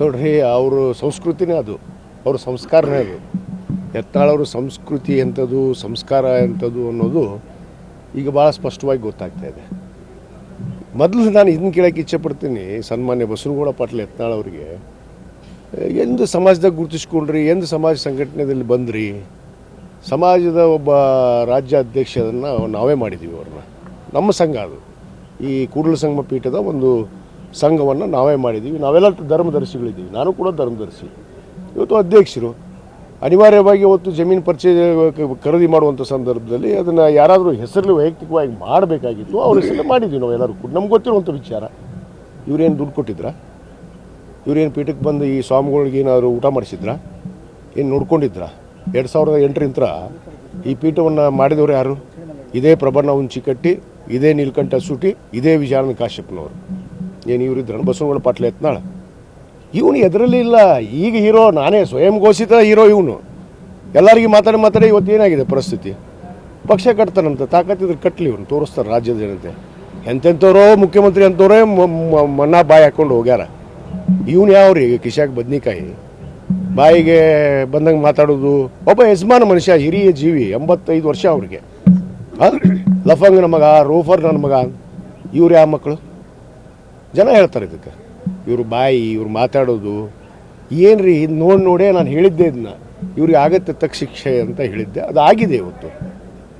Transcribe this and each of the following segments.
ನೋಡ್ರಿ ಅವ್ರ ಸಂಸ್ಕೃತಿನೇ ಅದು. ಅವ್ರ ಸಂಸ್ಕಾರನೇ ಅದು. ಎತ್ತಾಳವ್ರ ಸಂಸ್ಕೃತಿ ಎಂಥದ್ದು, ಸಂಸ್ಕಾರ ಎಂಥದ್ದು ಅನ್ನೋದು ಈಗ ಭಾಳ ಸ್ಪಷ್ಟವಾಗಿ ಗೊತ್ತಾಗ್ತಾ ಇದೆ. ಮೊದಲು ನಾನು ಇದನ್ನ ಕೇಳೋಕ್ಕೆ ಇಚ್ಛೆಪಡ್ತೀನಿ ಸನ್ಮಾನ್ಯ ಬಸವನಗೌಡ ಪಾಟೀಲ್ ಯತ್ನಾಳ್ ಅವರಿಗೆ, ಎಂದು ಸಮಾಜದಾಗ ಗುರುತಿಸ್ಕೊಂಡ್ರಿ, ಎಂದು ಸಮಾಜ ಸಂಘಟನೆಯಲ್ಲಿ ಬಂದ್ರಿ, ಸಮಾಜದ ಒಬ್ಬ ರಾಜ್ಯ ಅಧ್ಯಕ್ಷರನ್ನು ನಾವೇ ಮಾಡಿದ್ದೀವಿ ಅವ್ರನ್ನ. ನಮ್ಮ ಸಂಘ ಅದು. ಈ ಕೂಡಲ ಸಂಗಮ ಪೀಠದ ಒಂದು ಸಂಘವನ್ನು ನಾವೇ ಮಾಡಿದ್ದೀವಿ. ನಾವೆಲ್ಲ ಧರ್ಮದರ್ಶಿಗಳಿದ್ದೀವಿ. ನಾನು ಕೂಡ ಧರ್ಮದರ್ಶಿ. ಇವತ್ತು ಅಧ್ಯಕ್ಷರು. ಅನಿವಾರ್ಯವಾಗಿ ಇವತ್ತು ಜಮೀನು ಪರಿಚಯ ಖರೀದಿ ಮಾಡುವಂಥ ಸಂದರ್ಭದಲ್ಲಿ ಅದನ್ನು ಯಾರಾದರೂ ಹೆಸರಲ್ಲಿ ವೈಯಕ್ತಿಕವಾಗಿ ಮಾಡಬೇಕಾಗಿತ್ತು. ಅವ್ರ ಹೆಸರಲ್ಲಿ ಮಾಡಿದ್ವಿ ನಾವು ಎಲ್ಲರೂ ಕೂಡ. ನಮ್ಗೆ ಗೊತ್ತಿರುವಂಥ ವಿಚಾರ. ಇವರೇನು ದುಡ್ಡು ಕೊಟ್ಟಿದ್ರಾ? ಇವರೇನು ಪೀಠಕ್ಕೆ ಬಂದು ಈ ಸ್ವಾಮಿಗಳಿಗೆ ಏನಾದರೂ ಊಟ ಮಾಡಿಸಿದ್ರಾ? ಏನು ನೋಡ್ಕೊಂಡಿದ್ರ? ಎರಡು ಸಾವಿರದ ಎಂಟರಿಂದ ಈ ಪೀಠವನ್ನು ಮಾಡಿದವರು ಯಾರು? ಇದೇ ಪ್ರಬಣ್ಣ ಉಂಚಿ ಕಟ್ಟಿ, ಇದೇ ನೀಲ್ಕಂಠ ಸುಟಿ, ಇದೇ ವಿಜಯಾನಂದ ಕಾಶ್ಯಪ್ನವರು. ಏನು ಇವರಿದ್ರ ಬಸವನಗೌಡ ಪಾಟ್ಲೆ ಎತ್ನಾಳ? ಇವನು ಎದರಲ್ಲಿ ಇಲ್ಲ. ಈಗ ಹೀರೋ, ನಾನೇ ಸ್ವಯಂ ಘೋಷಿತ ಹೀರೋ ಇವನು. ಎಲ್ಲರಿಗೆ ಮಾತಾಡಿ ಮಾತಾಡಿ ಇವತ್ತು ಏನಾಗಿದೆ ಪರಿಸ್ಥಿತಿ? ಪಕ್ಷ ಕಟ್ತಾನಂತ, ತಾಕತ್ತಿದ್ರೆ ಕಟ್ಟಲಿ ಇವನು ತೋರಿಸ್ತಾರೆ ರಾಜ್ಯದ ಜನತೆ. ಎಂತೆಂಥವ್ರೋ ಮುಖ್ಯಮಂತ್ರಿ ಅಂಥವ್ರೇ ಮನ್ನ ಬಾಯಿ ಹಾಕ್ಕೊಂಡು ಹೋಗ್ಯಾರ. ಇವನು ಯಾವ್ರಿ ಕಿಶಾಕ್ ಬದ್ನಿಕಾಯಿ. ಬಾಯಿಗೆ ಬಂದಂಗೆ ಮಾತಾಡೋದು. ಒಬ್ಬ ಯಜಮಾನ ಮನುಷ್ಯ, ಹಿರಿಯ ಜೀವಿ, ಎಂಬತ್ತೈದು ವರ್ಷ ಅವ್ರಿಗೆ? ಲಫಂಗ್ ನನ್ನ ಮಗ ರೋಫರ್ ನನ್ನ ಮಗ. ಇವ್ರು ಯಾವ ಮಕ್ಕಳು? ಜನ ಹೇಳ್ತಾರೆ ಇದಕ್ಕೆ. ಇವರು ಬಾಯಿ, ಇವ್ರು ಮಾತಾಡೋದು. ಏನ್ರಿ, ಇದು ನೋಡಿ ನೋಡೇ ನಾನು ಹೇಳಿದ್ದೆ ಇದನ್ನ ಇವ್ರಿಗೆ ಆಗತ್ತೆ ತಕ್ಕ ಶಿಕ್ಷೆ ಅಂತ ಹೇಳಿದ್ದೆ. ಅದು ಆಗಿದೆ ಇವತ್ತು.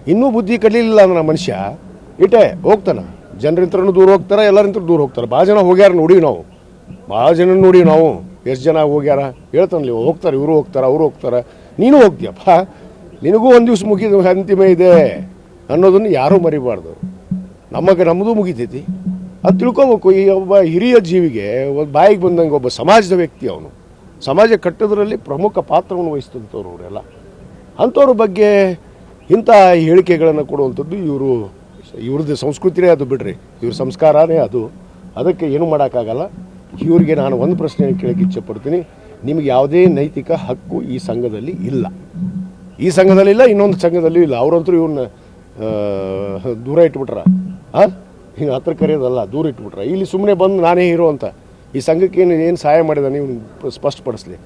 ಇನ್ನೂ ಬುದ್ಧಿ ಕಲೀಲಿಲ್ಲ ಅಂದ್ರೆ ಮನುಷ್ಯ. ಇಟೇ ಹೋಗ್ತಾನೆ. ಜನರಿಂತ್ರನೂ ದೂರ ಹೋಗ್ತಾರೆ ಎಲ್ಲರಿಂತ್ರ ದೂರ ಹೋಗ್ತಾರೆ. ಭಾಳ ಜನ ಹೋಗ್ಯಾರ ನೋಡಿ ನಾವು. ಭಾಳ ಜನ ನೋಡಿ ನಾವು. ಎಷ್ಟು ಜನ ಹೋಗ್ಯಾರ? ಹೇಳ್ತಾನಲ್ಲಿ ಹೋಗ್ತಾರೆ, ಇವರು ಹೋಗ್ತಾರೆ, ಅವರು ಹೋಗ್ತಾರೆ. ನೀನು ಹೋಗ್ತೀಯಪ್ಪ. ನಿನಗೂ ಒಂದು ದಿವ್ಸ ಮುಗಿದ ಅಂತಿಮ ಇದೆ ಅನ್ನೋದನ್ನು ಯಾರೂ ಮರಿಬಾರ್ದು. ನಮಗೆ ನಮ್ಮದು ಮುಗಿತೈತಿ. ಅದು ತಿಳ್ಕೊಬೇಕು. ಈ ಒಬ್ಬ ಹಿರಿಯ ಜೀವಿಗೆ, ಒಂದು ಬಾಯಿಗೆ ಬಂದಂಗೆ ಒಬ್ಬ ಸಮಾಜದ ವ್ಯಕ್ತಿ ಅವನು. ಸಮಾಜ ಕಟ್ಟೋದ್ರಲ್ಲಿ ಪ್ರಮುಖ ಪಾತ್ರವನ್ನು ವಹಿಸಿದಂಥವ್ರು ಅವರೆಲ್ಲ. ಅಂಥವ್ರ ಬಗ್ಗೆ ಇಂಥ ಹೇಳಿಕೆಗಳನ್ನು ಕೊಡುವಂಥದ್ದು ಇವರು, ಇವ್ರದ್ದು ಸಂಸ್ಕೃತಿನೇ ಅದು ಬಿಡ್ರಿ. ಇವ್ರ ಸಂಸ್ಕಾರನೇ ಅದು. ಅದಕ್ಕೆ ಏನು ಮಾಡೋಕ್ಕಾಗಲ್ಲ. ಇವ್ರಿಗೆ ನಾನು ಒಂದು ಪ್ರಶ್ನೆ ಕೇಳಕ್ಕೆ ಇಚ್ಛೆಪಡ್ತೀನಿ. ನಿಮಗೆ ಯಾವುದೇ ನೈತಿಕ ಹಕ್ಕು ಈ ಸಂಘದಲ್ಲಿ ಇಲ್ಲ. ಈ ಸಂಘದಲ್ಲಿ ಇಲ್ಲ, ಇನ್ನೊಂದು ಸಂಘದಲ್ಲೂ ಇಲ್ಲ. ಅವರಂತರೂ ಇವ್ರನ್ನ ದೂರ ಇಟ್ಬಿಟ್ರ. ಹಾಂ ಹಿಂಗೆ ಹತ್ರ ಕರೆಯೋದಲ್ಲ ದೂರ ಇಟ್ಬಿಟ್ರೆ. ಇಲ್ಲಿ ಸುಮ್ಮನೆ ಬಂದು ನಾನೇ ಹೀರೋ ಅಂತ. ಈ ಸಂಘಕ್ಕೆ ಏನು ಏನು ಸಹಾಯ ಮಾಡಿದ ನೀವು ಸ್ಪಷ್ಟಪಡಿಸ್ಲಿ.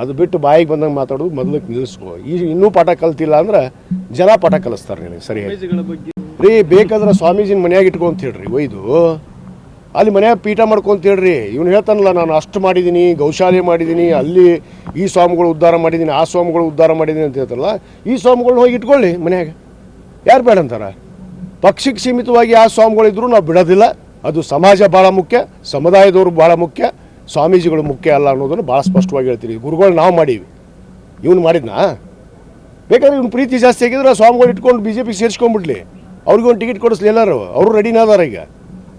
ಅದು ಬಿಟ್ಟು ಬಾಯಿಗೆ ಬಂದಂಗೆ ಮಾತಾಡೋದು ಮೊದಲಕ್ಕೆ ನಿಲ್ಲಿಸ್ಕೋ. ಈ ಇನ್ನೂ ಪಾಠ ಕಲ್ತಿಲ್ಲ ಅಂದ್ರೆ ಜನ ಪಾಠ ಕಲಿಸ್ತಾರೆ ನಿನಗೆ ಸರಿಯಾಗಿ. ರೀ ಬೇಕಾದ್ರೆ ಸ್ವಾಮೀಜಿನ ಮನೆಯಾಗ ಇಟ್ಕೊಂತ ಹೇಳ್ರಿ ಒಯ್ದು. ಅಲ್ಲಿ ಮನೆಯಾಗ ಪೀಠ ಮಾಡ್ಕೊಂತ ಹೇಳ್ರಿ. ಇವ್ನು ಹೇಳ್ತಾನಲ್ಲ ನಾನು ಅಷ್ಟು ಮಾಡಿದ್ದೀನಿ ಗೌಶಾಲೆ ಮಾಡಿದ್ದೀನಿ ಅಲ್ಲಿ ಈ ಸ್ವಾಮಿಗಳು ಉದ್ಧಾರ ಮಾಡಿದ್ದೀನಿ ಆ ಸ್ವಾಮಿಗಳು ಉದ್ಧಾರ ಮಾಡಿದ್ದೀನಿ ಅಂತ ಹೇಳ್ತಾರಲ್ಲ ಈ ಸ್ವಾಮಿಗಳನ್ನ ಹೋಗಿ ಇಟ್ಕೊಳ್ಳಿ ಮನೆಯಾಗ. ಯಾರು ಬೇಡ ಅಂತಾರ? ಪಕ್ಷಕ್ಕೆ ಸೀಮಿತವಾಗಿ ಆ ಸ್ವಾಮಿಗಳಿದ್ರು ನಾವು ಬಿಡೋದಿಲ್ಲ. ಅದು ಸಮಾಜ ಭಾಳ ಮುಖ್ಯ, ಸಮುದಾಯದವರು ಭಾಳ ಮುಖ್ಯ, ಸ್ವಾಮೀಜಿಗಳು ಮುಖ್ಯ ಅಲ್ಲ ಅನ್ನೋದನ್ನು ಭಾಳ ಸ್ಪಷ್ಟವಾಗಿ ಹೇಳ್ತೀವಿ ಗುರುಗಳು ನಾವು ಮಾಡೀವಿ. ಇವನು ಮಾಡಿದ್ನಾ? ಬೇಕಾದ್ರೆ ಇವ್ನು ಪ್ರೀತಿ ಜಾಸ್ತಿ ಆಗಿದ್ರೆ ಸ್ವಾಮಿಗಳು ಇಟ್ಕೊಂಡು ಬಿ ಜೆ ಪಿಗೆ ಸೇರಿಸ್ಕೊಂಡ್ಬಿಡ್ಲಿ. ಅವ್ರಿಗೂ ಒಂದು ಟಿಕೆಟ್ ಕೊಡಿಸ್ಲಿ ಎಲ್ಲರೂ. ಅವರು ರೆಡಿನ ಅದಾರ ಈಗ.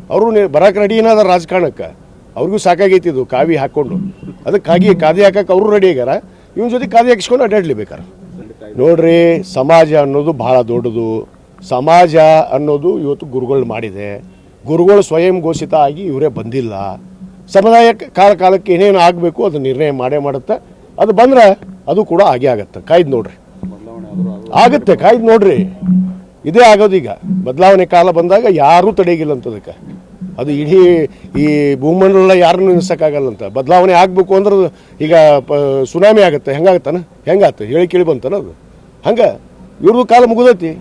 ಅವರು ಬರಕ್ಕೆ ರೆಡಿ ಅದಾರ ರಾಜಕಾರಣಕ್ಕೆ. ಅವ್ರಿಗೂ ಸಾಕಾಗೈತಿ ಇದು, ಕಾವಿ ಹಾಕ್ಕೊಂಡು. ಅದಕ್ಕೆ ಕಾಗಿ ಕಾದಿ ಹಾಕಕ್ಕೆ ಅವರು ರೆಡಿ ಆಗ್ಯಾರ. ಇವನ ಜೊತೆ ಕಾದಿ ಹಾಕಿಸ್ಕೊಂಡು ಅಡ್ಡಾಡ್ಲಿ ಬೇಕಾರೆ. ನೋಡ್ರಿ, ಸಮಾಜ ಅನ್ನೋದು ಭಾಳ ದೊಡ್ಡದು. ಸಮಾಜ ಅನ್ನೋದು ಇವತ್ತು ಗುರುಗಳು ಮಾಡಿದೆ. ಗುರುಗಳು ಸ್ವಯಂ ಘೋಷಿತ ಆಗಿ ಇವರೇ ಬಂದಿಲ್ಲ. ಸಮುದಾಯ ಕಾಲ ಕಾಲಕ್ಕೆ ಏನೇನು ಆಗಬೇಕು ಅದು ನಿರ್ಣಯ ಮಾಡೇ ಮಾಡುತ್ತೆ. ಅದು ಬಂದ್ರೆ ಅದು ಕೂಡ ಆಗೇ ಆಗತ್ತೆ. ಕಾಯ್ದು ನೋಡ್ರಿ. ಆಗುತ್ತೆ, ಕಾಯ್ದು ನೋಡ್ರಿ. ಇದೇ ಆಗೋದೀಗ ಬದಲಾವಣೆ ಕಾಲ ಬಂದಾಗ ಯಾರೂ ತಡೆಗಿಲ್ಲ ಅಂತದಕ್ಕೆ ಅದು ಇಡೀ ಈ ಭೂಮಂಡಲ ಯಾರನ್ನೂ ನಿಲ್ಸಕ್ಕಾಗಲ್ಲಂತ ಬದಲಾವಣೆ ಆಗಬೇಕು ಅಂದ್ರೆ ಈಗ ಪ ಸುನಾಮಿ ಆಗುತ್ತೆ. ಹೆಂಗಾಗತ್ತಾನ? ಹೆಂಗಾತ? ಹೇಳಿ ಕೇಳಿ ಬಂತಾನ ಅದು. ಹಂಗೆ? ಇವ್ರದ್ದು ಕಾಲ ಮುಗಿದೈತಿ.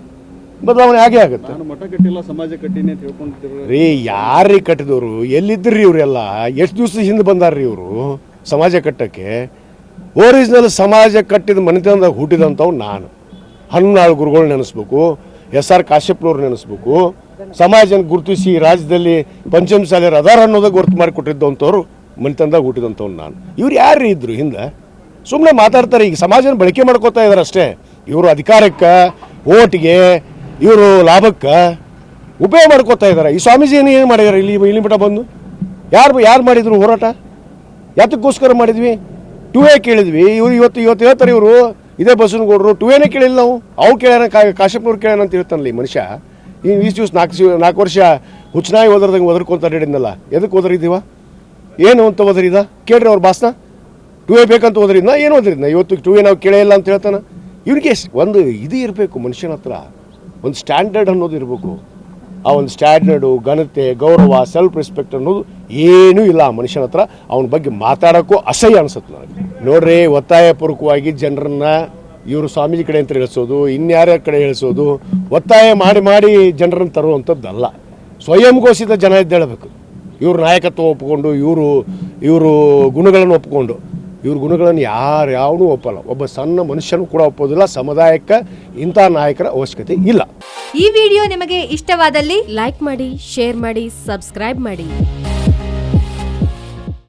ಬದಲಾವಣೆ ಆಗೇ ಆಗುತ್ತೆ. ನಾನು ಮಠ ಕಟ್ಟಿಲ್ಲ ಸಮಾಜ ಕಟ್ಟಿನಿ ಅಂತ ಹೇಳ್ಕೊಂತಿದ್ರು ರೀ ಯಾರೀ ಕಟ್ಟಿದವರು? ಎಲ್ಲಿದ್ರಿ ಇವರೆಲ್ಲ? ಎಷ್ಟು ದಿವಸ ಹಿಂದೆ ಬಂದಾರ್ರಿ ಇವರು ಸಮಾಜ ಕಟ್ಟಕ್ಕೆ? ಒರಿಜಿನಲ್ ಸಮಾಜ ಕಟ್ಟಿದ ಮನೆತನದಾಗ ಹುಟ್ಟಿದಂಥವು ನಾನು. ಹನ್ನಾಳು ಗುರುಗಳು ನೆನೆಸ್ಬೇಕು ಎಸ್ ಆರ್ ಕಾಶ್ಯಪ್ನವ್ರು ನೆನೆಸ್ಬೇಕು. ಸಮಾಜನ ಗುರುತಿಸಿ ರಾಜ್ಯದಲ್ಲಿ ಪಂಚಮ ಶಾಲೆ ಅದಾರ ಅನ್ನೋದಾಗ ಗುರುತು ಮಾಡಿ ಕೊಟ್ಟಿದ್ದಂಥವ್ರು ಮನೆತನದಾಗ ಹುಟ್ಟಿದಂಥವ್ ನಾನು. ಇವ್ರು ಯಾರು ಇದ್ರು ಹಿಂದೆ? ಸುಮ್ಮನೆ ಮಾತಾಡ್ತಾರೆ ಈಗ ಸಮಾಜನ ಬಳಕೆ ಮಾಡ್ಕೋತಾ ಇದಾರೆ ಅಷ್ಟೇ. ಇವರು ಅಧಿಕಾರಕ್ಕೆ ಓಟಿಗೆ ಇವರು ಲಾಭಕ್ಕೆ ಉಪಯೋಗ ಮಾಡ್ಕೋತಾ ಇದ್ದಾರೆ. ಈ ಸ್ವಾಮೀಜಿ ಏನು ಮಾಡಿದಾರೆ? ಇಲ್ಲಿ ಇಲ್ಲಿ ಬಿಟ್ಟ ಬಂದು? ಯಾರು ಯಾರು ಮಾಡಿದ್ರು ಹೋರಾಟ? ಯಾತಕ್ಕೋಸ್ಕರ ಮಾಡಿದ್ವಿ? ಟೂ ಎ ಕೇಳಿದ್ವಿ. ಇವರು ಇವತ್ತು ಇವತ್ತು ಹೇಳ್ತಾರೆ ಇವರು, ಇದೇ ಬಸವನಗೌಡರು. ಟೂ ಎನೇ ಕೇಳಿಲ್ಲ ನಾವು. ಅವು ಕೇಳ್ಯಾನ ಕಾ ಕಾಶ್ಯಪ್ನವ್ರು ಕೇಳ್ಯಾನ ಅಂತ ಹೇಳ್ತಾನಲ್ಲ ಈ ಮನುಷ್ಯ. ಈ ಈಸ್ ನಾಲ್ಕು ನಾಲ್ಕು ವರ್ಷ ಹುಚ್ಚನಾಗಿ ಓದರ್ದಂಗೆ ಒದರ್ಕೊಂತ ಹೇಳಿದ್ನಲ್ಲ ಎದಕ್ಕೆ ಓದರಿದ್ದೀವ ಏನು ಅಂತ ಓದರಿದ? ಕೇಳ್ರಿ ಅವ್ರ ಭಾಷಣ. ಟೂ ಎ ಬೇಕಂತ ಓದರಿದ್ನ? ಏನು ಓದರಿದ್ನ? ಇವತ್ತು ಟೂ ಎ ನಾವು ಕೇಳೇ ಇಲ್ಲ ಅಂತ ಹೇಳ್ತಾನೆ. ಇವ್ರಿಗೆ ಒಂದು ಇದು ಇರಬೇಕು ಮನುಷ್ಯನ ಹತ್ರ. ಒಂದು ಸ್ಟ್ಯಾಂಡರ್ಡ್ ಅನ್ನೋದು ಇರಬೇಕು. ಆ ಒಂದು ಸ್ಟ್ಯಾಂಡರ್ಡು, ಘನತೆ, ಗೌರವ ಸೆಲ್ಫ್ ರೆಸ್ಪೆಕ್ಟ್ ಅನ್ನೋದು ಏನೂ ಇಲ್ಲ ಆ ಮನುಷ್ಯನ ಹತ್ರ. ಅವನ ಬಗ್ಗೆ ಮಾತಾಡೋಕ್ಕೂ ಅಸಹ್ಯ ಅನಿಸುತ್ತೆ ನನಗೆ. ನೋಡ್ರಿ ಒತ್ತಾಯಪೂರ್ವಕವಾಗಿ ಜನರನ್ನ ಇವರು ಸ್ವಾಮೀಜಿ ಕಡೆ ಅಂತ ಹೇಳಿಸೋದು, ಇನ್ಯಾರ್ಯಾರ ಕಡೆ ಹೇಳಿಸೋದು, ಒತ್ತಾಯ ಮಾಡಿ ಮಾಡಿ ಜನರನ್ನು ತರುವಂಥದ್ದಲ್ಲ. ಸ್ವಯಂ ಘೋಷಿತ ಜನ ಎದ್ದೇಳಬೇಕು ಇವರು ನಾಯಕತ್ವ ಒಪ್ಪಿಕೊಂಡು ಇವರು ಇವರು ಗುಣಗಳನ್ನು ಒಪ್ಪಿಕೊಂಡು ಇವ್ರ ಗುಣಗಳನ್ನು ಯಾರು ಯಾವನೂ ಒಪ್ಪಲ್ಲ. ಒಬ್ಬ ಸಣ್ಣ ಮನುಷ್ಯನೂ ಕೂಡ ಒಪ್ಪೋದಿಲ್ಲ. ಸಮುದಾಯಕ್ಕೆ ಇಂಥ ನಾಯಕರ ಅವಶ್ಯಕತೆ ಇಲ್ಲ. ಈ ವಿಡಿಯೋ ನಿಮಗೆ ಇಷ್ಟವಾದಲ್ಲಿ ಲೈಕ್ ಮಾಡಿ, ಶೇರ್ ಮಾಡಿ, ಸಬ್ಸ್ಕ್ರೈಬ್ ಮಾಡಿ.